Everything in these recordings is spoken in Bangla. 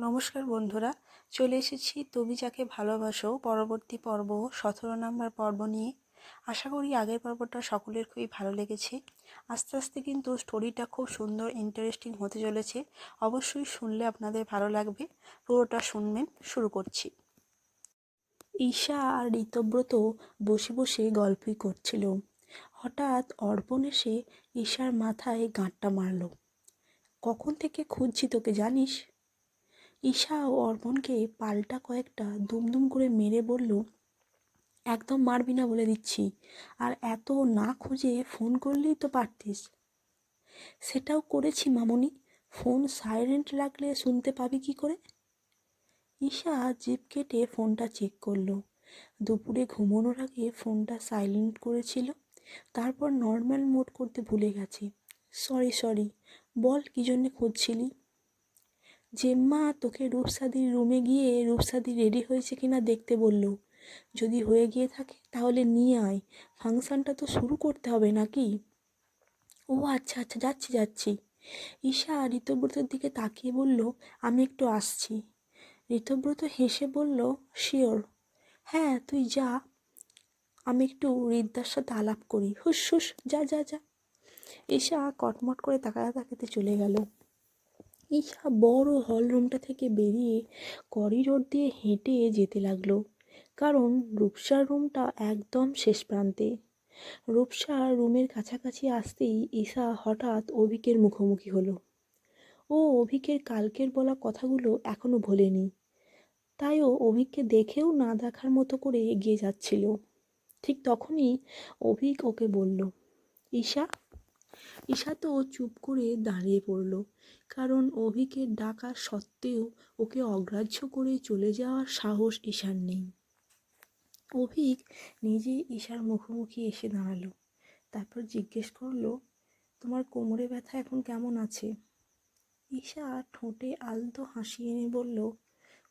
নমস্কার বন্ধুরা, চলে এসেছি। তুমি যাকে ভালোবাসো, পরবর্তী পর্ব, সতেরো নম্বর পর্ব নিয়ে। আশা করি আগের পর্বটা সকলের খুবই ভালো লেগেছে। আস্তে আস্তে কিন্তু স্টোরিটা খুব সুন্দর ইন্টারেস্টিং হতে চলেছে। অবশ্যই শুনলে আপনাদের ভালো লাগবে। পুরোটা শুনবেন, শুরু করছি। ঈশা আর ঋতব্রত বসে বসে গল্পই করছিল। হঠাৎ অর্পণ এসে ঈশার মাথায় গাঁটটা মারল। কখন থেকে খুঁজছি তোকে, জানিস? ঈশা ও অর্পণকে পাল্টা কয়েকটা দুমদুম করে মেরে বলল, একদম মারবি না বলে দিচ্ছি। আর এত না খুঁজে ফোন করলেই তো পারতিস। সেটাও করেছি মামনি। ফোন সাইলেন্ট রাখলে শুনতে পাবি কি করে? ঈশা জিপ কেটে ফোনটা চেক করল। দুপুরে ঘুমানোর আগে ফোনটা সাইলেন্ট করেছিল। তারপর নর্মাল মোড করতে ভুলে গেছে। সরি সরি, বল কী জন্যে খুঁজছিলি? জেম্মা তোকে রূপসাদির রুমে গিয়ে রূপসাদি রেডি হয়েছে কিনা দেখতে বলল। যদি হয়ে গিয়ে থাকে তাহলে নিয়ে আয়। ফাংশনটা তো শুরু করতে হবে নাকি? ও আচ্ছা আচ্ছা যাচ্ছি যাচ্ছি। ঈশা ঋতব্রতর দিকে তাকিয়ে বলল, আমি একটু আসছি। ঋতব্রত হেসে বলল শিওর হ্যাঁ তুই যা। আমি একটু রিদ্দার সাথে আলাপ করি। হুস হুস যা যা যা। ঈশা কটমট করে তাকাতে তাকাতে চলে গেল। ঈশা বড় হল রুমটা থেকে বেরিয়ে করিডোর দিয়ে হেঁটে যেতে লাগল। কারণ রূপসার রুমটা একদম শেষ প্রান্তে। রূপসা রুমের কাছাকাছি আসতেই ঈশা হঠাৎ অভিকের মুখোমুখি হলো। ও অভিকের কালকের বলা কথাগুলো এখনও ভোলেনি। তাই ও অভিককে দেখেও না দেখার মতো করে এগিয়ে যাচ্ছিল। ঠিক তখনই অভিক ওকে বলল, ঈশা ঈশা তো চুপ করে দাঁড়িয়ে পড়ল। কারণ অভিকের ডাকা সত্ত্বেও ওকে অগ্রাহ্য করে চলে যাওয়ার সাহস ঈশার নেই। অভিক নিজেই ঈশার মুখোমুখি এসে দাঁড়াল। তারপর জিজ্ঞেস করল, তোমার কোমরে ব্যথা এখন কেমন আছে? ঈশা ঠোঁটে আলতো হাসি এনে বলল,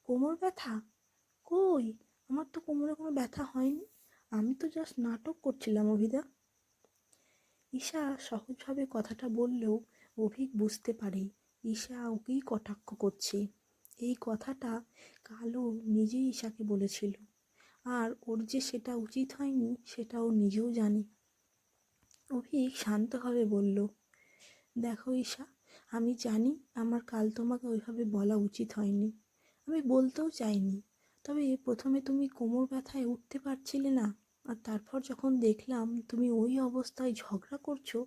কোমর ব্যথা? কই? আমার তো কোমরে কোনো ব্যথা হয়নি। আমি তো জাস্ট নাটক করছিলাম, অভিদা। ঈশা সহজভাবে কথাটা বললেও অভিক বুঝতে পারে, ঈশা ওকেই কটাক্ষ করছে। এই কথাটা কালো নিজেই ঈশাকে বলেছিল। আর ওর যে সেটা উচিত হয়নি সেটা ও নিজেও জানে। অভিক শান্তভাবে বলল, দেখো ঈশা, আমি জানি আমার কাল তোমাকে ওইভাবে বলা উচিত হয়নি। আমি বলতেও চাইনি। তবে প্রথমে তুমি কোমর ব্যথায় উঠতে পারছিলে না? আর তারপর যখন দেখলাম তুমি ওই অবস্থায় ঝগড়া করছ,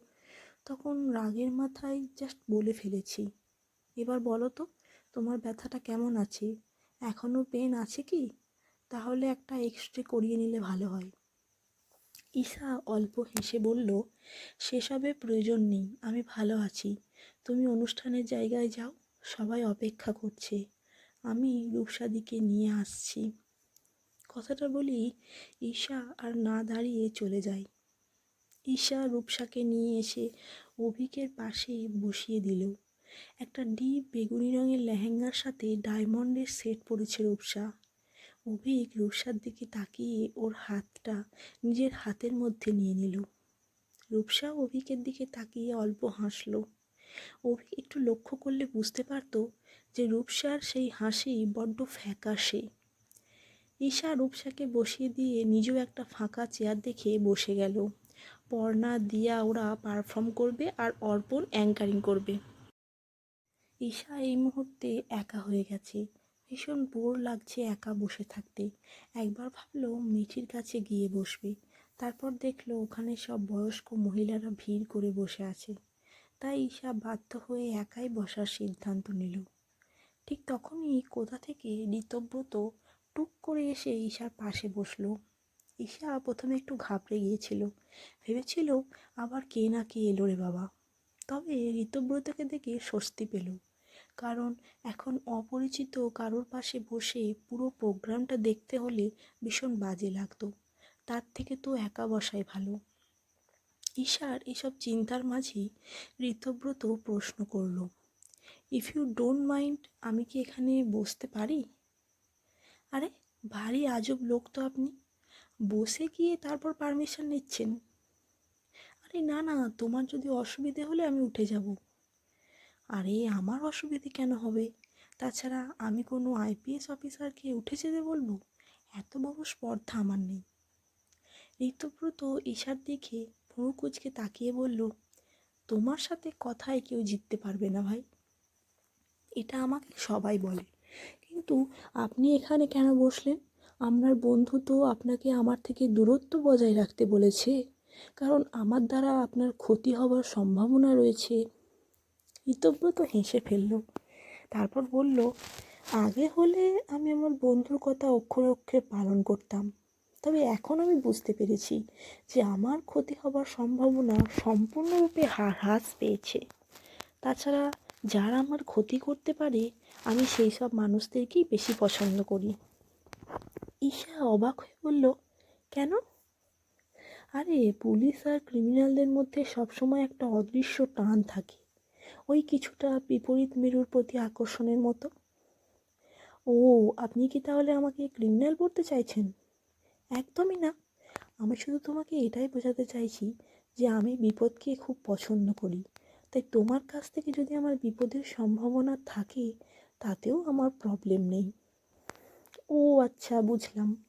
তখন রাগের মাথায় জাস্ট বলে ফেলেছি। এবার বলো তো, তোমার ব্যথাটা কেমন আছে? এখনও পেন আছে কি? তাহলে একটা এক্স রে করিয়ে নিলে ভালো হয়। ঈশা অল্প হেসে বলল, সেসবে প্রয়োজন নেই, আমি ভালো আছি। তুমি অনুষ্ঠানের জায়গায় যাও, সবাই অপেক্ষা করছে। আমি রূপসাদিকে নিয়ে আসছি। কথাটা বলি, ঈশা আর না দাঁড়িয়ে চলে যায়। ঈশা রূপসাকে নিয়ে এসে অভিকের পাশে বসিয়ে দিল। একটা ডিপ বেগুনি রঙের লেহেঙ্গার সাথে ডায়মন্ডের সেট পরেছে রূপসা। অভিক রূপসার দিকে তাকিয়ে ওর হাতটা নিজের হাতের মধ্যে নিয়ে নিল। রূপসা অভিকের দিকে তাকিয়ে অল্প হাসলো। অভিক একটু লক্ষ্য করলে বুঝতে পারতো যে রূপসার সেই হাসি বড্ড ফ্যাকাশে। ঈশা রূপসাকে বসিয়ে দিয়ে নিজেও একটা ফাঁকা চেয়ার দেখে বসে গেল। পর্ণা, দিয়া ওরা পারফর্ম করবে আর অর্পণ অ্যাঙ্কারিং করবে। ঈশা এই মুহূর্তে একা হয়ে গেছে। ভীষণ বোর লাগছে একা বসে থাকতে। একবার ভাবলো মিঠির কাছে গিয়ে বসবে। তারপর দেখল ওখানে সব বয়স্ক মহিলারা ভিড় করে বসে আছে। তাই ঈশা বাধ্য হয়ে একাই বসার সিদ্ধান্ত নিল। ঠিক তখনই কোথা থেকে ঋতব্রত টুক করে এসে ঈশার পাশে বসল। ঈশা প্রথমে একটু ঘাবড়ে গিয়েছিল। ভেবেছিল, আবার কে না কে এলো রে বাবা? তবে ঋতব্রতকে দেখে স্বস্তি পেল। কারণ এখন অপরিচিত কারোর পাশে বসে পুরো প্রোগ্রামটা দেখতে হলে ভীষণ বাজে লাগতো। তার থেকে তো একা বসাই ভালো। ঈশার এসব চিন্তার মাঝেই ঋতব্রত প্রশ্ন করল ইফ ইউ ডোন্ট মাইন্ড আমি কি এখানে বসতে পারি? আরে, ভারী আজব লোক তো আপনি। বসে গিয়ে তারপর পারমিশন নিচ্ছেন। আরে না না, তোমার যদি অসুবিধে হলে আমি উঠে যাব। আরে, আমার অসুবিধে কেন হবে? তাছাড়া আমি কোনো আইপিএস অফিসারকে উঠে যেতে বলব? এত বড় স্পর্ধা আমার নেই। ঋতব্রত ঈশার দিকে ভুরু কুচকে তাকিয়ে বলল, তোমার সাথে কথায় কেউ জিততে পারবে না ভাই। এটা আমাকে সবাই বলে। কিন্তু আপনি এখানে কেন বসলেন? আপনার বন্ধু তো আপনাকে আমার থেকে দূরত্ব বজায় রাখতে বলেছে। কারণ আমার দ্বারা আপনার ক্ষতি হওয়ার সম্ভাবনা রয়েছে। ইতব্রত হেসে ফেলল। তারপর বলল, আগে হলে আমি আমার বন্ধুর কথা অক্ষরে অক্ষরে পালন করতাম। তবে এখন আমি বুঝতে পেরেছি যে আমার ক্ষতি হবার সম্ভাবনা সম্পূর্ণরূপে হ্রাস পেয়েছে। তাছাড়া যারা আমার ক্ষতি করতে পারে, আমি সেই সব মানুষদেরকেই বেশি পছন্দ করি। ঈশা অবাক হয়ে বলল, কেন? আরে, পুলিশ আর ক্রিমিনালদের মধ্যে সবসময় একটা অদৃশ্য টান থাকে। ওই কিছুটা বিপরীত মেরুর প্রতি আকর্ষণের মতো। ও, আপনি কি তাহলে আমাকে ক্রিমিনাল বলতে চাইছেন? একদমই না। আমি শুধু তোমাকে এটাই বোঝাতে চাইছি যে, আমি বিপদকে খুব পছন্দ করি। তাই তোমার কাছ থেকে যদি আমার বিপদের সম্ভাবনা থাকে, তাতেও আমার প্রবলেম নেই। ও আচ্ছা বুঝলাম।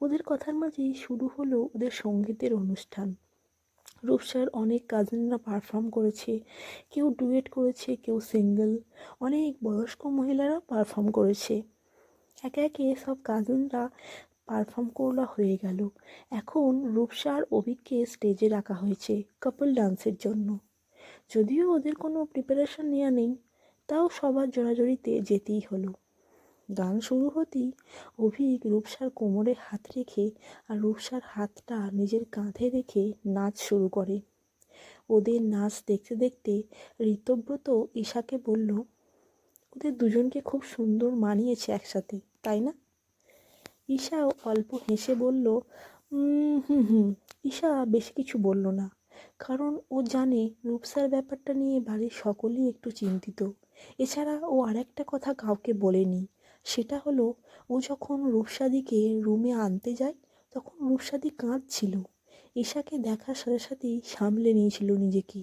ওদের কথার মাঝেই শুরু হলো ওদের সঙ্গীতের অনুষ্ঠান। রূপসার অনেক কাজিনরা পারফর্ম করেছে। কেউ ডুয়েট করেছে, কেউ সিঙ্গেল অনেক বয়স্ক মহিলারা পারফর্ম করেছে। একে একে সব কাজিনরা পারফর্ম করলা হয়ে গেল। এখন রূপসা আর অভিককে স্টেজে রাখা হয়েছে কাপল ডান্সের জন্য। যদিও ওদের কোনো প্রিপারেশন নেওয়া নেই, তাও সবার জোরাজোরিতে যেতেই হলো। গান শুরু হতেই অভিক রূপসার কোমরে হাত রেখে আর রূপসার হাতটা নিজের কাঁধে রেখে নাচ শুরু করে। ওদের নাচ দেখতে দেখতে ঋতব্রত ঈশাকে বলল, ওদের দুজনকে খুব সুন্দর মানিয়েছে একসাথে, তাই না? ঈশাও অল্প হেসে বলল হুম হুম। ঈশা বেশি কিছু বলল না। কারণ ও জানে রূপসার ব্যাপারটা নিয়ে বাড়ির সকলেই একটু চিন্তিত। এছাড়া ও আরেকটা কথা কাউকে বলেনি। সেটা হলো, ও যখন রূপসাদিকে রুমে আনতে যায়, তখন রূপসাদি কাঁদছিল। ঈশাকে দেখার সাথে সাথেই সামলে নিয়েছিল নিজেকে।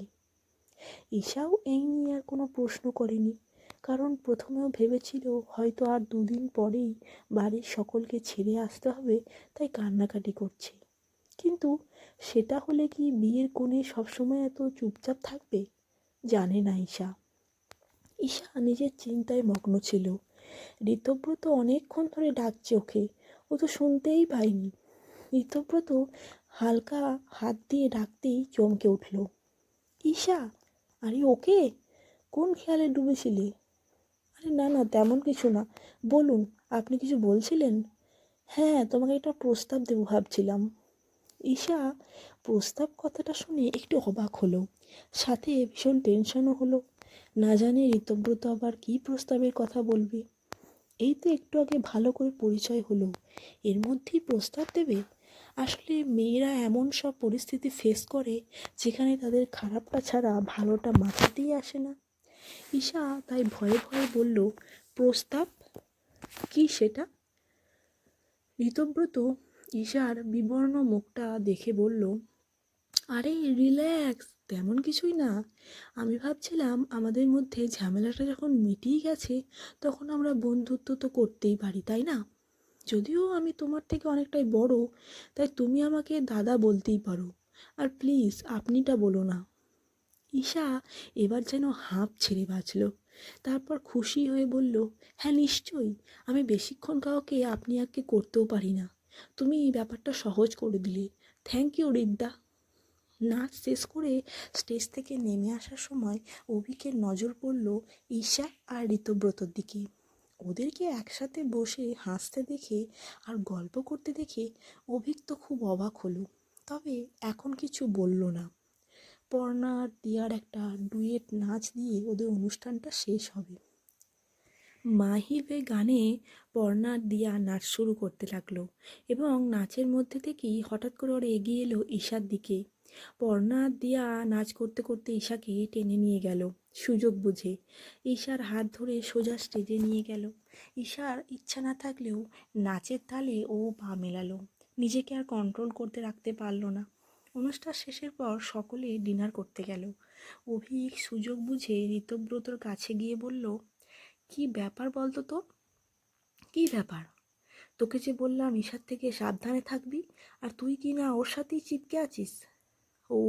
ঈশাও এই নিয়ে আর কোনো প্রশ্ন করেনি। কারণ প্রথমেও ভেবেছিল, হয়তো আর দুদিন পরেই বাড়ির সকলকে ছেড়ে আসতে হবে, তাই কান্নাকাটি করছে। কিন্তু সেটা হলে কি বিয়ের কোণে সবসময় এত চুপচাপ থাকবে? জানে না ঈশা। ঈশা নিজের চিন্তায় মগ্ন ছিল। ঋতব্রত অনেকক্ষণ ধরে ডাকছে ওকে। ও তো শুনতেই পায়নি। ঋতব্রত হালকা হাত দিয়ে ডাকতেই চমকে উঠল। ঈশা, আরে ওকে? কোন খেয়ালে ডুবেছিলে? আরে না না, তেমন কিছু না। বলুন, আপনি কিছু বলছিলেন? হ্যাঁ তোমাকে একটা প্রস্তাব দেবো ভাবছিলাম। ঈশা প্রস্তাব কথাটা শুনে একটু অবাক হলো। সাথে ভীষণ টেনশনও হলো। না জানি ঋতব্রত আবার কী প্রস্তাবের কথা বলবে। এই তো একটু আগে ভালো করে পরিচয় হলো। এর মধ্যেই প্রস্তাব দেবে? আসলে মেয়েরা এমন সব পরিস্থিতি ফেস করে যেখানে তাদের খারাপটা ছাড়া ভালোটা মাথাতেই আসে না। ঈশা তাই ভয়ে ভয়ে বলল, প্রস্তাব? কি সেটা? ঋতব্রত ঈশার বিবর্ণ মুখটা দেখে বলল, আরে, রিল্যাক্স, তেমন কিছুই না। আমি ভাবছিলাম আমাদের মধ্যে ঝামেলাটা যখন মিটিয়ে গেছে, তখন আমরা বন্ধুত্ব তো করতেই পারি, তাই না? যদিও আমি তোমার থেকে অনেকটাই বড়, তাই তুমি আমাকে দাদা বলতেই পারো। আর প্লিজ, আপনিটা বলো না। ঈশা এবার যেন হাঁপ ছেড়ে বাঁচল। তারপর খুশি হয়ে বলল হ্যাঁ নিশ্চয়ই। আমি বেশিক্ষণ কাউকে আপনি আগে করতেও পারি না। তুমি এই ব্যাপারটা সহজ করে দিলে। Thank you Riddha. নাচ শেষ করে স্টেজ থেকে নেমে আসার সময় অভিকের নজর পড়ল ঈশা আর ঋতব্রতর দিকে। ওদেরকে একসাথে বসে হাসতে দেখে আর গল্প করতে দেখে অভিক তো খুব অবাক হলো। তবে এখন কিছু বলল না। পর্ণা আর দিয়ার একটা ডুয়েট নাচ দিয়ে ওদের অনুষ্ঠানটা শেষ হবে। মাহিবে গানে পর্ণা আর দিয়া নাচ শুরু করতে লাগল এবং নাচের মধ্যে থেকেই হঠাৎ করে ওরা এগিয়ে এলো ঈশার দিকে। আর দিয়া নাচ করতে করতে ঈশাকে টেনে নিয়ে গেল সুযোগ বুঝে। ঈশার হাত ধরে সোজা স্টেজে নিয়ে গেল। ঈশার ইচ্ছা না থাকলেও নাচের তালে ও পা মেলালো। নিজেকে আর কন্ট্রোল করতে রাখতে পারল না। অনুষ্ঠান শেষের পর সকলে ডিনার করতে গেল। অভিক সুযোগ বুঝে ঋতব্রতর কাছে গিয়ে বলল কি ব্যাপার বলতো তো? কি ব্যাপার? তোকে যে বললাম ঈশার থেকে সাবধানে থাকবি, আর তুই কি না ওর সাথেই চিপকে আছিস? ও,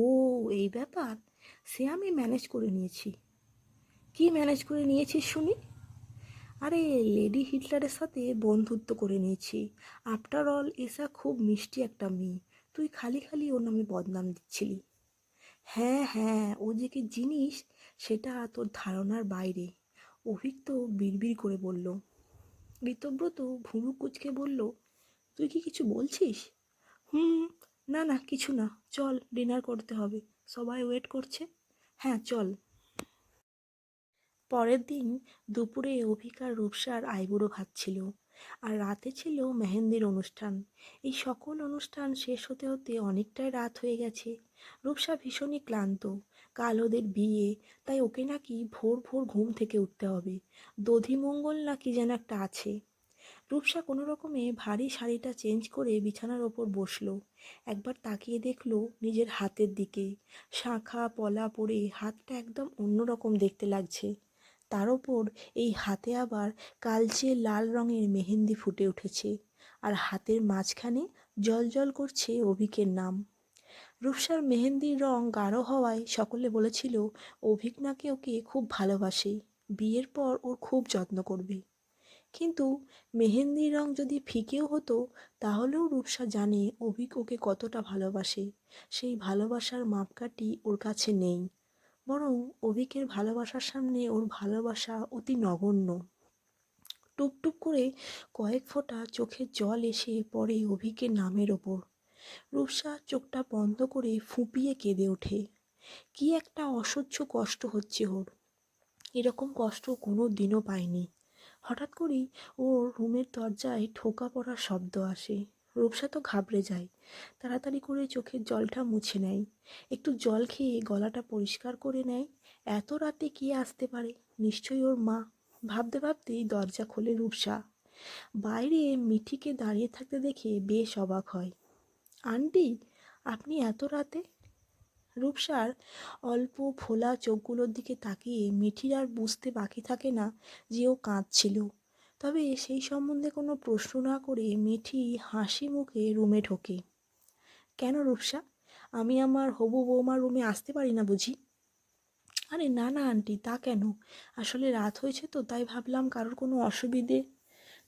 এই ব্যাপার? সে আমি ম্যানেজ করে নিয়েছি। কি ম্যানেজ করে নিয়েছিস শুনি? আরে, লেডি হিটলারের সাথে বন্ধুত্ব করে নিয়েছি। আফটার অল এসা খুব মিষ্টি একটা মেয়ে। তুই খালি খালি ওর নামে বদনাম দিচ্ছিলি। হ্যাঁ হ্যাঁ ও যে কি জিনিস, সেটা তোর ধারণার বাইরে। অভিক তো বিড়বিড় করে বলল, ঋতব্রত ভুরু কুচকে বলল, তুই কি কিছু বলছিস? হুম, না না, কিছু না। চল, ডিনার করতে হবে। সবাই ওয়েট করছে? হ্যাঁ চল। পরের দিন দুপুরে অভিক আর রূপসার আইবুড়ো ভাত ছিল আর রাতে ছিল মেহেন্দির অনুষ্ঠান। এই সকল অনুষ্ঠান শেষ হতে হতে অনেকটাই রাত হয়ে গেছে। রূপসা ভীষণই ক্লান্ত। কাল ওদের বিয়ে, তাই ওকে নাকি ভোর ভোর ঘুম থেকে উঠতে হবে। দধিমঙ্গল নাকি যেন একটা আছে। রূপসা কোনো রকমে ভারী শাড়িটা চেঞ্জ করে বিছানার ওপর বসল। একবার তাকিয়ে দেখল নিজের হাতের দিকে। শাঁখা, পলা পরে হাতটা একদম অন্যরকম দেখতে লাগছে। তার ওপর এই হাতে আবার কালচে লাল রঙের মেহেন্দি ফুটে উঠেছে। আর হাতের মাঝখানে জল জল করছে অভিকের নাম। রূপসার মেহেন্দির রং গাঢ় হওয়ায় সকলে বলেছিল অভিক নাকি ওকে খুব ভালোবাসে, বিয়ের পর ওর খুব যত্ন করবে। কিন্তু মেহেন্দির রং যদি ফিকেও হতো, তাহলেও রূপসা জানে অভিক ওকে কতটা ভালোবাসে, সেই ভালোবাসার মাপকাঠি ওর কাছে নেই। বরং অভিকের ভালোবাসার সামনে ওর ভালোবাসা অতি নগণ্য। টুপটুপ করে কয়েক ফোঁটা চোখের জল এসে পড়ে অভিকের নামের ওপর। রূপসা চোখটা বন্ধ করে ফুঁপিয়ে কেঁদে ওঠে। কি একটা অসহ্য কষ্ট হচ্ছে ওর। এরকম কষ্ট কোনো দিনও পায়নি হঠাৎ করেই ওর রুমের দরজায় ঠোকা পড়ার শব্দ আসে। রূপসা তো ঘাবড়ে যায়। তাড়াতাড়ি করে চোখের জলটা মুছে নেয়। একটু জল খেয়ে গলাটা পরিষ্কার করে নেয়। এত রাতে কে আসতে পারে? নিশ্চয়ই ওর মা। ভাবতে ভাবতেই দরজা খোলে রূপসা। বাইরে মিঠিকে দাঁড়িয়ে থাকতে দেখে বেশ অবাক হয়। আন্টি, আপনি এত রাতে? রূপসার অল্প ফোলা চোখগুলোর দিকে তাকিয়ে মিঠির আর বুঝতে বাকি থাকে না যে ও কাঁদছিল। তবে সেই সম্বন্ধে কোনো প্রশ্ন না করে মিঠি হাসি মুখে রুমে ঢোকে। কেন রূপসা? আমি আমার হবু বৌমার রুমে আসতে পারি না বুঝি? আরে না না আন্টি, তা কেন? আসলে রাত হয়েছে তো, তাই ভাবলাম কারোর কোনো অসুবিধে।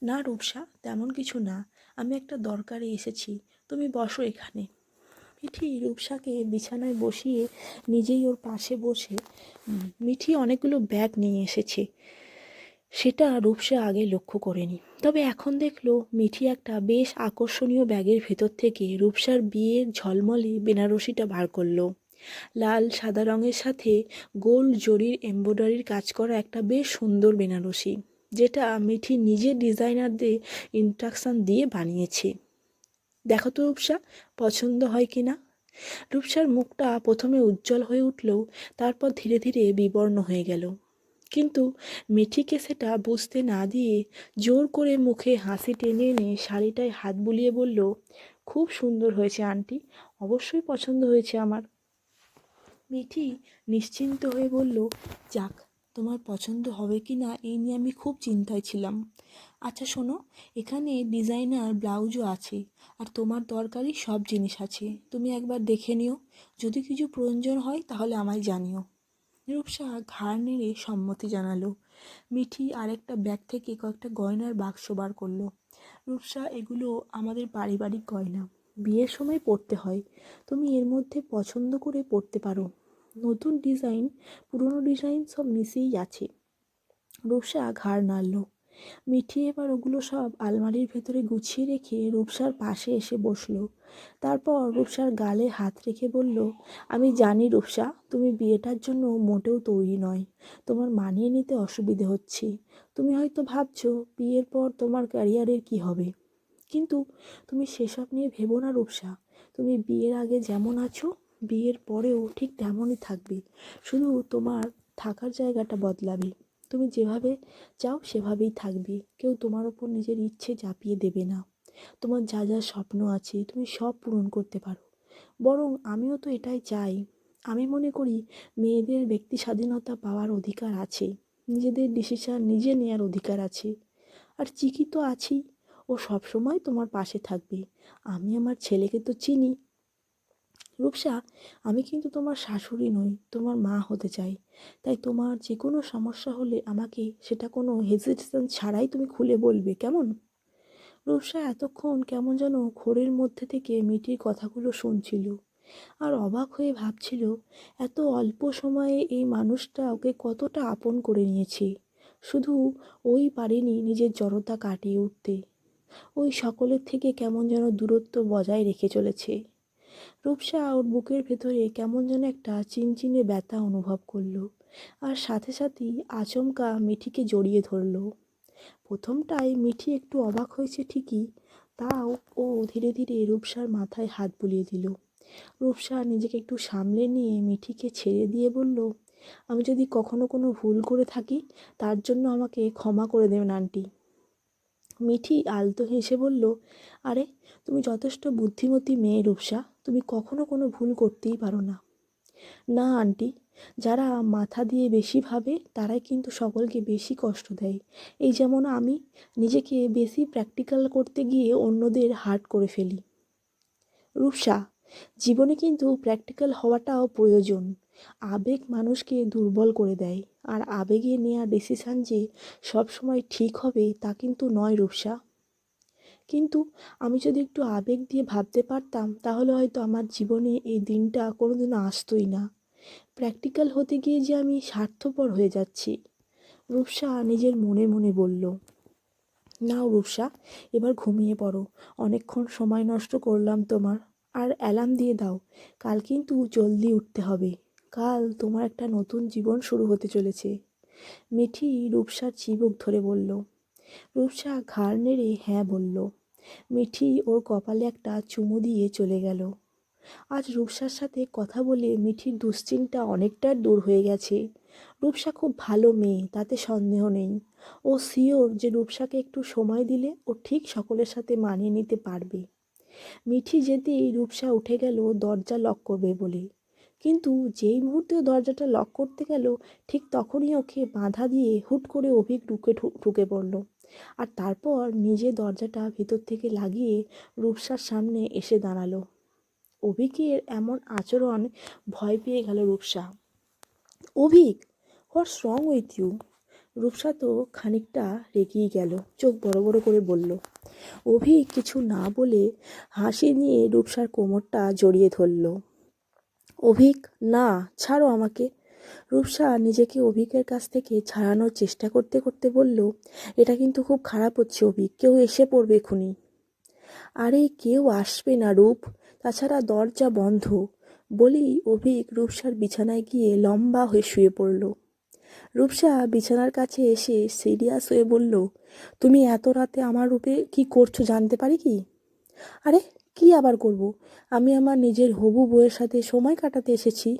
না রূপসা, তেমন কিছু না। আমি একটা দরকারে এসেছি। তুমি বসো এখানে। মিঠি রূপসাকে বিছানায় বসিয়ে নিজেই ওর পাশে বসে মিঠি অনেকগুলো ব্যাগ নিয়ে এসেছে। সেটা রূপসা আগে লক্ষ্য করেনি। তবে এখন দেখল মিঠি একটা বেশ আকর্ষণীয় ব্যাগের ভেতর থেকে রূপসার বিয়ের ঝলমলে বেনারসিটা বার করল। লাল, সাদা রঙের সাথে গোল জরির এমব্রয়ডারির কাজ করা একটা বেশ সুন্দর বেনারসি, যেটা মিঠি নিজের ডিজাইনারদের ইনস্ট্রাকশন দিয়ে বানিয়েছে। দেখো তো রূপসা, পছন্দ হয় কি না? রূপসার মুখটা প্রথমে উজ্জ্বল হয়ে উঠলেও তারপর ধীরে ধীরে বিবর্ণ হয়ে গেল। কিন্তু মিঠিকে সেটা বুঝতে না দিয়ে জোর করে মুখে হাসি টেনে এনে শাড়িটায় হাত বুলিয়ে বলল, খুব সুন্দর হয়েছে আন্টি, অবশ্যই পছন্দ হয়েছে আমার। মিঠি নিশ্চিন্ত হয়ে বলল, যাক তোমার পছন্দ হবে কি না এই নিয়ে আমি খুব চিন্তায় ছিলাম। আচ্ছা শোনো, এখানে ডিজাইনার ব্লাউজও আছে আর তোমার দরকারি সব জিনিস আছে। তুমি একবার দেখে নিও। যদি কিছু প্রয়োজন হয় তাহলে আমায় জানিও। রূপসা ঘাড় নেড়ে সম্মতি জানালো। মিঠি আরেকটা ব্যাগ থেকে কয়েকটা গয়নার বাক্স বার করল। রূপসা, এগুলো আমাদের পারিবারিক গয়না। বিয়ের সময় পড়তে হয়। তুমি এর মধ্যে পছন্দ করে পড়তে পারো। নতুন ডিজাইন, পুরনো ডিজাইন সব মিশিয়েই আছে। রূপসা ঘাড় নাড়ল। মিঠি এবার ওগুলো সব আলমারির ভেতরে গুছিয়ে রেখে রূপসার পাশে এসে বসল। তারপর রূপসার গালে হাত রেখে বলল, আমি জানি রূপসা, তুমি বিয়েটার জন্য মোটেও তৈরি নয়। তোমার মানিয়ে নিতে অসুবিধে হচ্ছে। তুমি হয়তো ভাবছ, বিয়ের পর তোমার ক্যারিয়ারের কি হবে? কিন্তু তুমি সেসব নিয়ে ভেবো না রূপসা। তুমি বিয়ের আগে যেমন আছো বিয়ের পরেও ঠিক তেমনই থাকবে। শুধু তোমার থাকার জায়গাটা বদলাবে। তুমি যেভাবে চাও সেভাবেই থাকবে। কেউ তোমার ওপর নিজের ইচ্ছে চাপিয়ে দেবে না। তোমার যা যা স্বপ্ন আছে তুমি সব পূরণ করতে পারো। বরং আমিও তো এটাই চাই। আমি মনে করি মেয়েদের ব্যক্তি স্বাধীনতা পাওয়ার অধিকার আছে। নিজেদের ডিসিশন নিজে নেওয়ার অধিকার আছে। আর চিকি তো আছেই। ও সবসময় তোমার পাশে থাকবে। আমি আমার ছেলেকে তো চিনি। রূপসা, আমি কিন্তু তোমার শাশুড়ি নই, তোমার মা হতে চাই। তাই তোমার যে কোনো সমস্যা হলে আমাকে সেটা কোনো হেজিটেশন ছাড়াই তুমি খুলে বলবে, কেমন? রূপসা এতক্ষণ কেমন যেন ঘোরের মধ্যে থেকে মিটির কথাগুলো শুনছিল আর অবাক হয়ে ভাবছিল, এত অল্প সময়ে এই মানুষটা ওকে কতটা আপন করে নিয়েছে? শুধু ওই পারেনি নিজের জড়তা কাটিয়ে উঠতে। ওই সকলের থেকে কেমন যেন দূরত্ব বজায় রেখে চলেছে। রূপসা ওর বুকের ভেতরে কেমন যেন একটা চিনচিনে ব্যথা অনুভব করল আর সাথে সাথেই আচমকা মিঠিকে জড়িয়ে ধরলো। প্রথমটায় মিঠি একটু অবাক হয়েছে ঠিকই, তাও ও ধীরে ধীরে রূপসার মাথায় হাত বুলিয়ে দিল। রূপসা নিজেকে একটু সামলে নিয়ে মিঠিকে ছেড়ে দিয়ে বলল, আমি যদি কখনো কোনো ভুল করে থাকি, তার জন্য আমাকে ক্ষমা করে দেবেন, আন্টি। মিঠি আলতো হেসে বলল, আরে, তুমি যথেষ্ট বুদ্ধিমতী মেয়ে রূপসা, তুমি কখনো কোনো ভুল করতেই পারো না। না, আন্টি, যারা মাথা দিয়ে বেশি ভাবে, তারাই কিন্তু সকলকে বেশি কষ্ট দেয়। এই যেমন আমি, নিজেকে বেশি প্র্যাকটিক্যাল করতে গিয়ে অন্যদের হার্ট করে ফেলি। রূপসা জীবনে কিন্তু প্র্যাকটিক্যাল হওয়াটাও প্রয়োজন। আবেগ মানুষকে দুর্বল করে দেয়। আর আবেগে নেওয়া ডিসিশান যে সবসময় ঠিক হবে তা কিন্তু নয় রূপসা। কিন্তু আমি যদি একটু আবেগ দিয়ে ভাবতে পারতাম, তাহলে হয়তো আমার জীবনে এই দিনটা কোনোদিনও আসতোই না। প্র্যাকটিক্যাল হতে গিয়ে যে আমি স্বার্থপর হয়ে যাচ্ছি, রূপসা নিজের মনে মনে বলল। নাও রূপসা, এবার ঘুমিয়ে পড়ো। অনেকক্ষণ সময় নষ্ট করলাম তোমার। আর অ্যালার্ম দিয়ে দাও। কাল কিন্তু জলদি উঠতে হবে। কাল তোমার একটা নতুন জীবন শুরু হতে চলেছে। মিঠি রূপসার চিবুক ধরে বলল। রূপসা ঘাড় নেড়ে হ্যাঁ বলল। মিঠি ওর কপালে একটা চুমু দিয়ে চলে গেল। আজ রূপসার সাথে কথা বলে মিঠির দুশ্চিন্তা অনেকটা দূর হয়ে গেছে। রূপসা খুব ভালো মেয়ে, তাতে সন্দেহ নেই। ও শিওর যে রূপসাকে একটু সময় দিলে ও ঠিক সকলের সাথে মানিয়ে নিতে পারবে। মিঠি যেতেই রূপসা উঠে গেল, দরজা লক করবে বলে। কিন্তু যেই মুহূর্তে দরজাটা লক করতে গেল, ঠিক তখনই ওকে বাধা দিয়ে হুট করে অভিক ঢুকে ঢুকে পড়ল। আর তারপর নিজে দরজাটা ভিতর থেকে লাগিয়ে রূপসার সামনে এসে দাঁড়াল। অভিকের এমন আচরণ ভয় পেয়ে গেল Rupsa. Abhik, what's strong with you? Rupsa তো খানিকটা রেগেই গেল, চোখ বড় বড় করে বলল। অভিক কিছু না বলে হাসি নিয়ে রূপসার কোমরটা জড়িয়ে ধরল। অভিক, না, ছাড়ো আমাকে। রূপসা নিজেকে অভিকের কাছ থেকে ছাড়ানোর চেষ্টা করতে করতে বলল, এটা কিন্তু খুব খারাপ হচ্ছে অভিক, কেউ এসে পড়বে এখুনি। আরে, কেউ আসবে না রূপ, তাছাড়া দরজা বন্ধ। বলেই অভিক রূপসার বিছানায় গিয়ে লম্বা হয়ে শুয়ে পড়ল। রূপসা বিছানার কাছে এসে সিরিয়াস হয়ে বলল, তুমি এত রাতে আমার রূপে কি করছ জানতে পারি কি? আরে, কি আবার করব? আমি আমার নিজের হবু বউয়ের সাথে সময় কাটাতে এসেছি।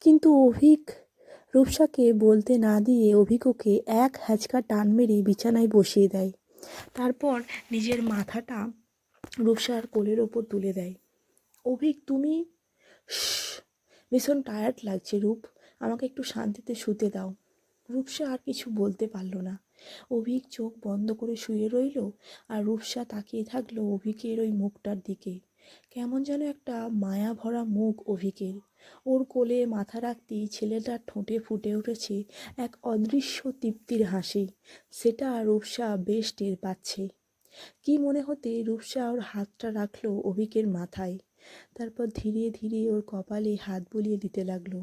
কিন্তু অভিক, রূপসাকে বলতে না দিয়ে অভিককে এক হ্যাচকা টান মেরে বিছানায় বসিয়ে দেয়। তারপর নিজের মাথাটা রূপসার কোলের ওপর তুলে দেয়। অভিক, তুমি ভীষণ টায়ার্ড লাগছে রূপ। আমাকে একটু শান্তিতে শুতে দাও। রূপসা আর কিছু বলতে পারল না। অভিক চোখ বন্ধ করে শুয়ে রইল আর রূপসা তাকিয়ে থাকল অভিকের ওই মুখটার দিকে। কেমন যেন একটা মায়া ভরা মুখ অভিকের। ওর কোলে মাথা রাখতেই ছেলেটার ঠোঁটে ফুটে উঠেছে এক অদৃশ্য তৃপ্তির হাসি। সেটা রূপসা বেশ টের পাচ্ছে। কি মনে হতে রূপসা ওর হাতটা রাখল অভিকের মাথায়। তারপর ধীরে ধীরে ওর কপালে হাত বুলিয়ে দিতে লাগল।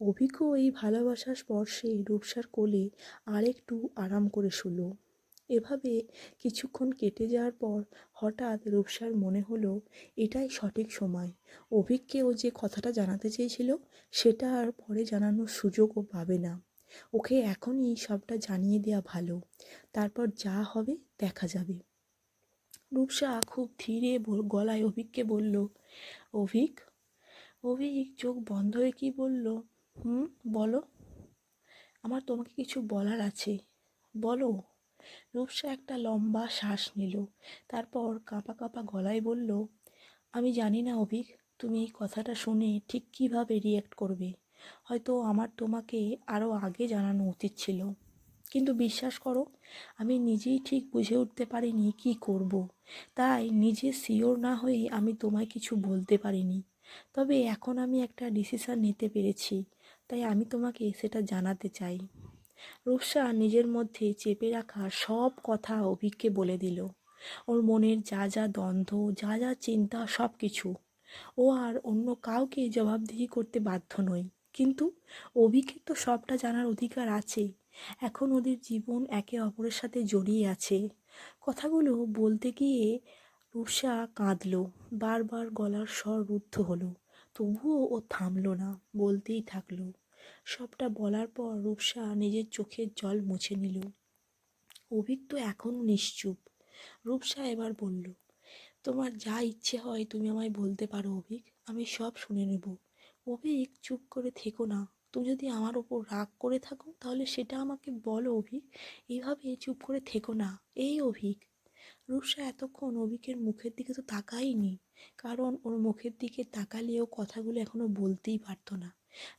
অভিজ্ঞ এই ভালোবাসার স্পর্শে রূপসার কোলে আরেকটু আরাম করে শুলো। এভাবে কিছুক্ষণ কেটে যাওয়ার পর হঠাৎ রূপসার মনে হলো, এটাই সঠিক সময়। অভিককে ও যে কথাটা জানাতে চেয়েছিল, সেটা আর পরে জানানোর সুযোগও পাবে না। ওকে এখনই সবটা জানিয়ে দেওয়া ভালো। তারপর যা হবে দেখা যাবে। রূপসা খুব ধীরে গলায় অভিককে বলল, অভিক? অভিক চোখ বন্ধ হয়ে কি বলল? হুম, বলো। আমার তোমাকে কিছু বলার আছে। বলো। রূপসা একটা লম্বা শ্বাস নিল, তারপর কাঁপা কাঁপা গলায় বলল, আমি জানি না অভিক, তুমি এই কথাটা শুনে ঠিক কীভাবে রিয়্যাক্ট করবে? হয়তো আমার তোমাকে আরও আগে জানানো উচিত ছিল। কিন্তু বিশ্বাস করো, আমি নিজেই ঠিক বুঝে উঠতে পারিনি কি করব। তাই নিজে সিওর না হয়ে আমি তোমায় কিছু বলতে পারিনি। তবে এখন আমি একটা ডিসিশন নিতে পেরেছি। তাই আমি তোমাকে সেটা জানাতে চাই। রূপসা নিজের মধ্যে চেপে রাখা সব কথা অভিককে বলে দিল। ওর মনের যা যা দ্বন্দ্ব, যা যা চিন্তা সব কিছু ও আর অন্য কাউকে জবাবদিহি করতে বাধ্য নয়। কিন্তু অভিকের তো সবটা জানার অধিকার আছে। এখন ওদের জীবন একে অপরের সাথে জড়িয়ে আছে। কথাগুলো বলতে গিয়ে রূপসা কাঁদলো। বারবার গলার স্বর রুদ্ধ হলো। তবুও ও থামলো না, বলতেই থাকল। সবটা বলার পর রূপসা নিজের চোখের জল মুছে নিল। অভিক তো এখনও নিশ্চুপ। রূপসা এবার বলল, তোমার যা ইচ্ছে হয় তুমি আমায় বলতে পারো অভিক, আমি সব শুনে নেব। অভিক, চুপ করে থেকো না। তুমি যদি আমার ওপর রাগ করে থাকো, তাহলে সেটা আমাকে বলো অভিক। এইভাবে চুপ করে থেকো না। এই অভিক! রূপসা এতক্ষণ অভিকের মুখের দিকে তো তাকায়নি। কারণ ওর মুখের দিকে তাকালেও কথাগুলো এখনও বলতেই পারতো না।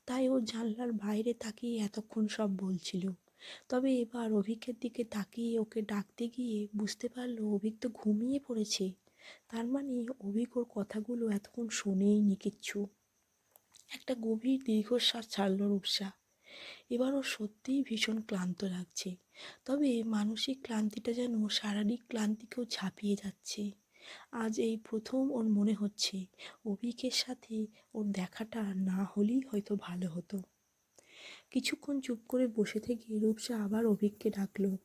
তাই ও জানলার বাইরে তাকিয়ে এতক্ষণ সব বলছিল। তবে এবার অভিকের দিকে তাকিয়ে ওকে ডাকতে গিয়ে বুঝতে পারল অভিক তো ঘুমিয়ে পড়েছে। তার মানে অভিক ওর কথাগুলো এতক্ষণ শোনেইনি কিচ্ছু একটা গভীর দীর্ঘশ্বাস ছাড়ল রূপসা। এবার ওর সত্যিই ভীষণ ক্লান্ত লাগছে। তবে মানসিক ক্লান্তিটা যেন শারীরিক ক্লান্তিকেও ঝাঁপিয়ে যাচ্ছে। আজ এই প্রথম ওর মনে হচ্ছে। অভিকের সাথে ওর দেখাটা না হলেই হয়তো ভালো হতো। কিছুক্ষণ চুপ করে বসে থেকে রূপসা আবার অভিককে ডাকলো।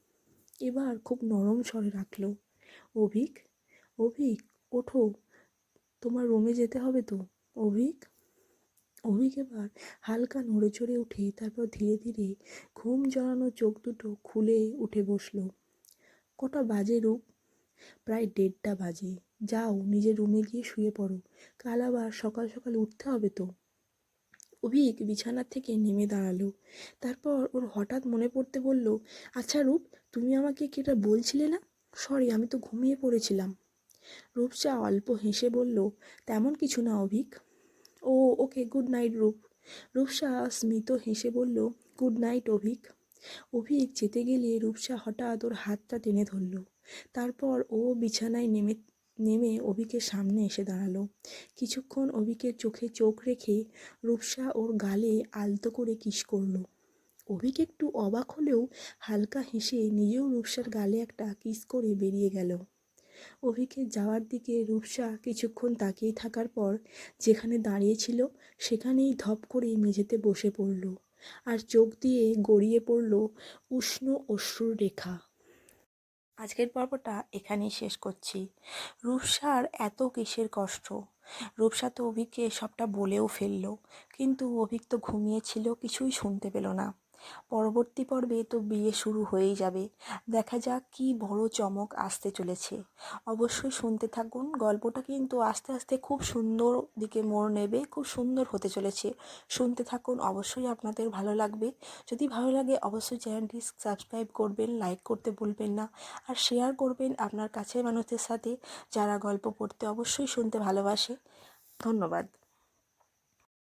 এবার খুব নরম স্বরে রাখল অভিক অভিক, ওঠো, তোমার রুমে যেতে হবে তো? অভিক? অভিক এবার হালকা নড়ে চড়ে উঠে তারপর ধীরে ধীরে ঘুম জড়ানো চোখ দুটো খুলে উঠে বসল। কটা বাজে রূপ? প্রায় দেড়টা বাজে। যাও, নিজের রুমে গিয়ে শুয়ে পড়ো। কাল আবার সকাল সকাল উঠতে হবে তো। অভিক বিছানার থেকে নেমে দাঁড়াল। তারপর ওর হঠাৎ মনে পড়তে বলল আচ্ছা রূপ, তুমি আমাকে কি এটা বলছিলে না? সরি, আমি তো ঘুমিয়ে পড়েছিলাম। রূপসা অল্প হেসে বলল, তেমন কিছু না অভিক। ও, okay, good night Rup. Rupsa স্মিত হেসে বলল, গুড নাইট অভিক। অভিক যেতে গেলে রূপসা হঠাৎ ওর হাতটা টেনে ধরল। তারপর ও বিছানায় নেমে নেমে অভিকের সামনে এসে দাঁড়াল। কিছুক্ষণ অভিকের চোখে চোখ রেখে রূপসা ওর গালে আলতো করে কিস করল। অভিক একটু অবাক হলেও হালকা হেসে নিজেও রূপসার গালে একটা কিস করে বেরিয়ে গেল। অভিকের যাওয়ার দিকে রূপসা কিছুক্ষণ তাকিয়ে থাকার পর যেখানে দাঁড়িয়েছিল সেখানেই ধপ করে মেঝেতে বসে পড়ল আর চোখ দিয়ে গড়িয়ে পড়ল উষ্ণ অশ্রুর রেখা। আজকের পর্বটা এখানেই শেষ করছি। রূপসার এত কিসের কষ্ট? রূপসা তো অভিককে সবটা বলেও ফেলল, কিন্তু অভিক তো ঘুমিয়েছিল, কিছুই শুনতে পেল না। পরবর্তী পর্বে তো বিয়ে শুরু হয়েই যাবে। দেখা যাক কি বড় চমক আসতে চলেছে। অবশ্যই শুনতে থাকুন। গল্পটা কিন্তু আস্তে আস্তে খুব সুন্দর দিকে মোড় নেবে, খুব সুন্দর হতে চলেছে। শুনতে থাকুন, অবশ্যই আপনাদের ভালো লাগবে। যদি ভালো লাগে, অবশ্যই চ্যানেলটি সাবস্ক্রাইব করবেন, লাইক করতে ভুলবেন না। আর শেয়ার করবেন আপনার কাছের মানুষদের সাথে যারা গল্প পড়তে অবশ্যই শুনতে ভালোবাসে। ধন্যবাদ।